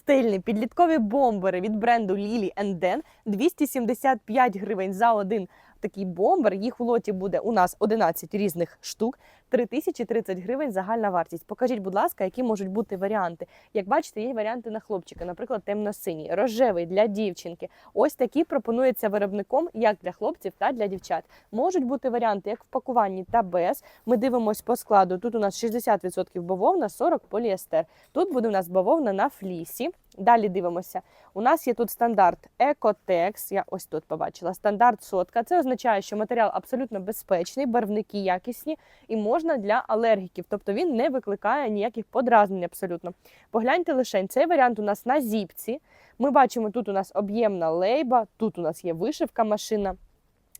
стильні підліткові бомбери від бренду Lily Den 275 гривень за один такий бомбер. Їх у лоті буде у нас 11 різних штук. 3030 гривень загальна вартість. Покажіть, будь ласка, які можуть бути варіанти. Як бачите, є варіанти на хлопчика, наприклад, темно-синій, рожевий для дівчинки. Ось такі пропонуються виробником як для хлопців та для дівчат. Можуть бути варіанти як в пакуванні та без. Ми дивимось по складу. Тут у нас 60% бавовна, 40% поліестер. Тут буде у нас бавовна на флісі. Далі дивимося. У нас є тут стандарт Екотекс. Я ось тут побачила. Стандарт сотка. Це означає, що матеріал абсолютно безпечний, барвники якісні і можна для алергіків. Тобто він не викликає ніяких подразнень абсолютно. Погляньте лише цей варіант у нас на зіпці. Ми бачимо, тут у нас об'ємна лейба, тут у нас є вишивка машина.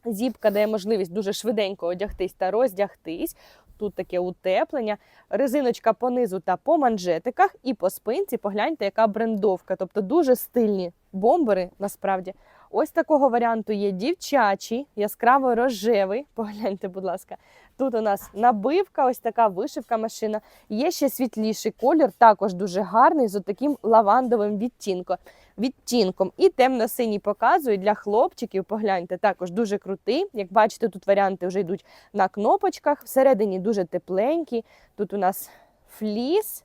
Зіпка дає можливість дуже швиденько одягтись та роздягтись. Тут таке утеплення, резиночка по низу та по манжетиках, і по спинці погляньте, яка брендовка. Тобто дуже стильні бомбери насправді. Ось такого варіанту є дівчачий, яскраво рожевий. Погляньте, будь ласка. Тут у нас набивка, ось така вишивка машина. Є ще світліший колір, також дуже гарний, з таким лавандовим відтінком. відтінком. І темно-синій показую для хлопчиків. Погляньте, також дуже крутий. Як бачите, тут варіанти вже йдуть на кнопочках. Всередині дуже тепленький. Тут у нас фліс,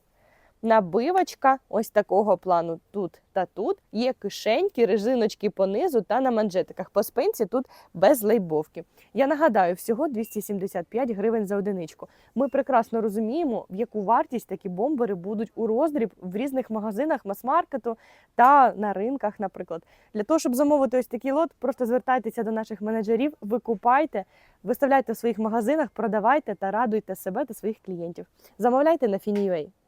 набивочка ось такого плану тут та тут. Є кишеньки, резиночки понизу та на манжетиках. По спинці тут без лейбовки. Я нагадаю, всього 275 гривень за одиничку. Ми прекрасно розуміємо, в яку вартість такі бомбери будуть у роздріб в різних магазинах мас-маркету та на ринках, наприклад. Для того, щоб замовити ось такий лот, просто звертайтеся до наших менеджерів, викупайте, виставляйте в своїх магазинах, продавайте та радуйте себе та своїх клієнтів. Замовляйте на Фіній.ua.